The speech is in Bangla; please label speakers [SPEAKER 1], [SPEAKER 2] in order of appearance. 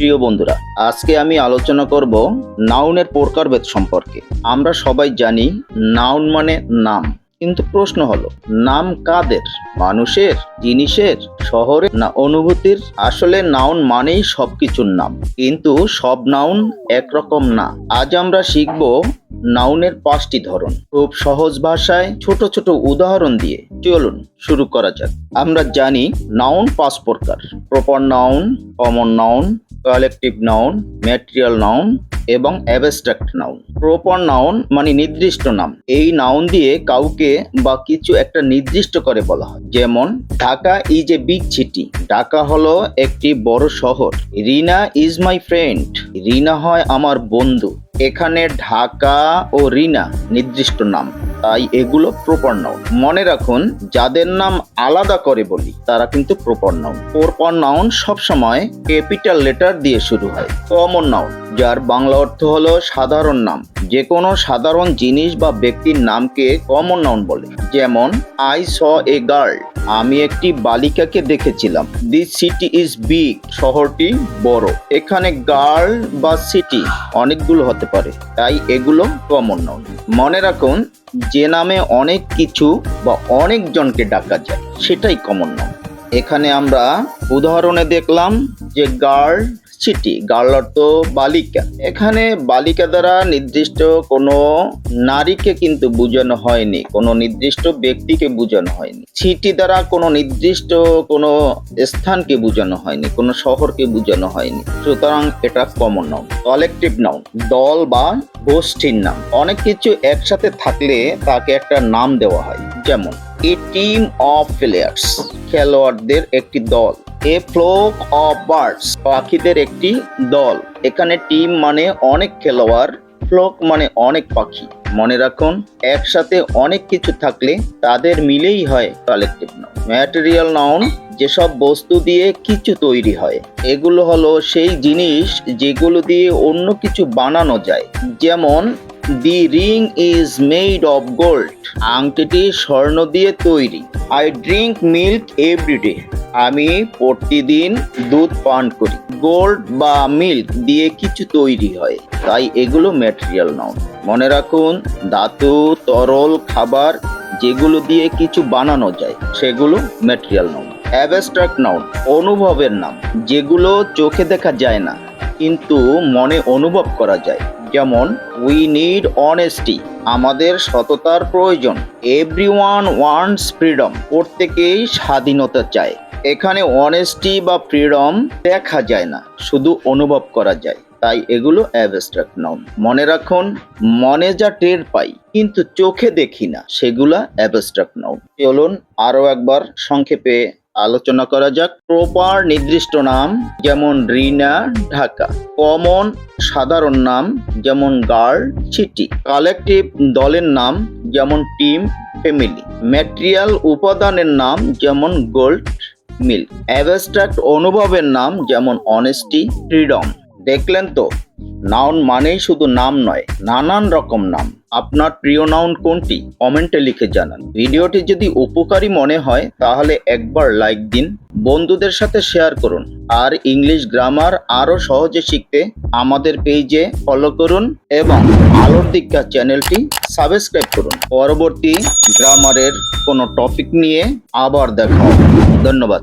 [SPEAKER 1] প্রিয় বন্ধুরা, আজকে আমি আলোচনা করব নাউনের প্রকারভেদ সম্পর্কে। আমরা সবাই জানি নাউন মানে নাম, কিন্তু প্রশ্ন হলো, নাম কাদের? মানুষের, জিনিসের, শহরের না অনুভূতির? আসলে নাউন মানেই সবকিছুর নাম, কিন্তু সব নাউন একরকম না। আজ আমরা শিখব নাউনের পাঁচটি ধরন। খুব সহজ ভাষায় ছোট ছোট উদাহরণ দিয়ে চলুন শুরু করা যাক। আমরা জানি নাউন পাঁচ প্রকার, proper noun, common noun collective noun material noun এবং অ্যাবস্ট্রাক্ট নাউন প্রপার নাউন মানে নির্দিষ্ট নাম। এই নাউন দিয়ে কাউকে বা কিছু একটা নির্দিষ্ট করে বলা হয়। যেমন, Dhaka is a big city Dhaka হলো একটি বড় শহর। Rina is my friend Rina হয় আমার বন্ধু। এখানে ঢাকা ও রিনা নির্দিষ্ট নাম। তাই এগুলো প্রপার নাউন মনে রাখুন, যাদের নাম আলাদা করে বলি, তারা কিন্তু প্রপার নাউন। প্রপার নাউন সবসময় ক্যাপিটাল লেটার দিয়ে শুরু হয়। কমন নাউন, যার বাংলা অর্থ হলো সাধারণ নাম। যে কোনো সাধারণ জিনিস বা ব্যক্তির নামকে কমন নাউন বলে। যেমন, আই স এ গার্ল। আমি একটি বালিকাকে দেখেছিলাম। দি সিটি ইজ বিগ শহরটি বড়। এখানে গার্ল বা সিটি অনেকগুলো হতে পারে, তাই এগুলো কমন নয় মনে রাখুন, যে নামে অনেক কিছু বা অনেকজনকে ডাকা যায়, সেটাই কমন নয় এখানে আমরা উদাহরণে দেখলাম যে গার্ল সিটি গার্ল অর্থ বালিকা। এখানে বালিকা দ্বারা নির্দিষ্ট কোনো নারীকে কিন্তু বোঝানো হয়নি, কোনো নির্দিষ্ট ব্যক্তিকে বোঝানো হয়নি। সিটি দ্বারা কোনো নির্দিষ্ট কোনো স্থানকে বোঝানো হয়নি, কোনো শহরকে বোঝানো হয়নি। সুতরাং এটা কমন নাউন কালেকটিভ নাউন দল বা গোষ্ঠীর নাম। অনেক কিছু একসাথে থাকলে তাকে একটা নাম দেওয়া হয়। যেমন এ টিম অফ প্লেয়ার্স খেলোয়াড়দের একটি দল। A flock of birds. পাখিদের একটি দল। এখানে টিম মানে অনেক খেলোয়াড়, ফ্লোক মানে অনেক পাখি। মনে রাখুন, একসাথে অনেক কিছু থাকলে তাদের মিলেই হয় কালেকটিভ নাউন ম্যাটেরিয়াল নাউন যেসব বস্তু দিয়ে কিছু তৈরি হয়। এগুলো হলো সেই জিনিস যেগুলো দিয়ে অন্য কিছু বানানো যায়। যেমন the ring is made of gold আংটিটি স্বর্ণ দিয়ে তৈরি। আই ড্রিঙ্ক মিল্ক এভরিডে আমি প্রতিদিন দুধ পান করি। গোল্ড বা মিল্ক দিয়ে কিছু তৈরি হয়। তাই এগুলো ম্যাটেরিয়াল নাউন মনে রাখুন, ধাতু, তরল খাবার, যেগুলো দিয়ে কিছু বানানো যায়, সেগুলো ম্যাটেরিয়াল নাউন অ্যাবস্ট্রাক্ট নাউন অনুভবের নাম। যেগুলো চোখে দেখা যায় না, কিন্তু মনে অনুভব করা যায়। যেমন উই নিড অনেস্টি আমাদের সততার প্রয়োজন। এভরি ওয়ান ওয়ান্টস ফ্রিডম প্রত্যেকেই স্বাধীনতা চায়। এখানে অনেস্টি বা ফ্রিডম দেখা যায় না, শুধু অনুভব করা যায়। তাই এগুলো অ্যাবস্ট্রাক্ট নাউন মনে রাখুন, মনে যা টের পাই, কিন্তু চোখে দেখি না, সেগুলা অ্যাবস্ট্রাক্ট নাউন চলুন আরও একবার সংক্ষেপে আলোচনা করা যাক। প্রপার নির্দিষ্ট নাম যেমন রিনা, ঢাকা। কমন সাধারণ নাম যেমন গার্ল, সিটি। কালেকটিভ দলের নাম যেমন টিম, ফ্যামিলি। ম্যাটেরিয়াল উপাদানের নাম যেমন গোল্ড, মিল্ক। অ্যাবস্ট্রাক্ট অনুভবের নাম যেমন অনেস্টি ফ্রিডম দেখলেন তো? নাউন মানেই শুধু নাম নয়, নানান রকম নাম। আপনার প্রিয় নাউন কোনটি? কমেন্টে লিখে জানান। ভিডিওটি যদি উপকারী মনে হয়, তাহলে একবার লাইক দিন, বন্ধুদের সাথে শেয়ার করুন, আর ইংলিশ গ্রামার আরও সহজে শিখতে আমাদের পেজে ফলো করুন এবং আলোর দীক্ষা চ্যানেলটি সাবস্ক্রাইব করুন। পরবর্তী গ্রামারের কোনো টপিক নিয়ে আবার দেখা ধন্যবাদ।